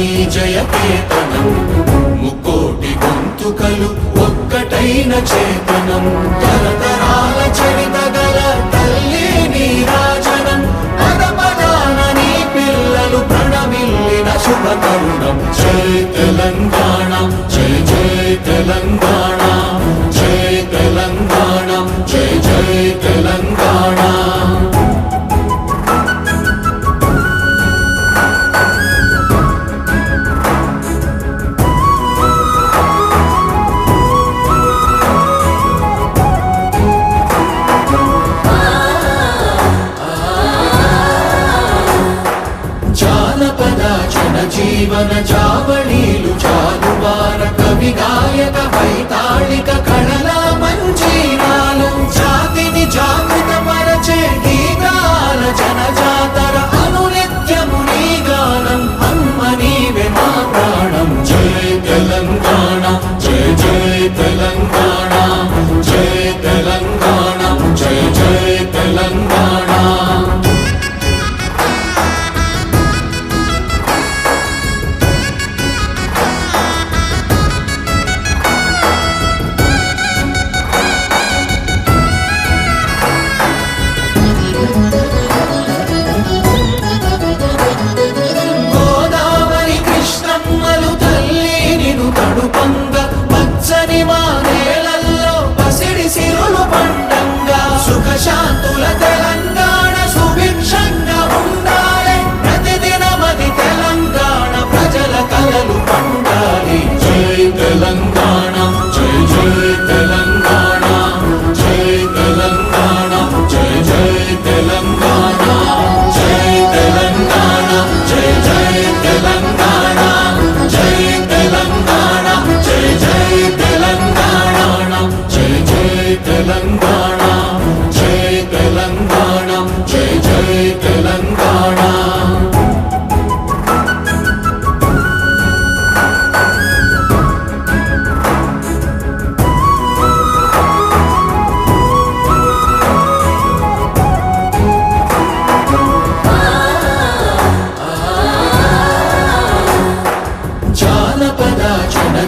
నీ జయకేతనం. ముక్కోటి గొంతుకలు ఒక్కటైన చేతనం. తరతరాల చరిత గల తల్లి నీ రాజనం. పద పదాన నీ పిల్లలు ప్రణమిల్లిన శుభ తరుణం. జై తెలంగాణ జై జై తెలంగాణ జై తెలంగాణ జై జై తెలంగాణ. ಜೀವನ పండంగ పచ్చని మా నేలల్లో పసిడి సిరులు పండంగ. సుఖ శాంతుల తెలంగాణ సుభిక్షంగా ఉండాలి. ప్రతిదినమది తెలంగాణ ప్రజల కలలు పండాలి. జై తెలంగాణ జై జై తెలంగాణ.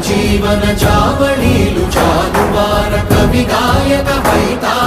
జీవన జావళీలు జాలువార కవి గాయక వైతాళిక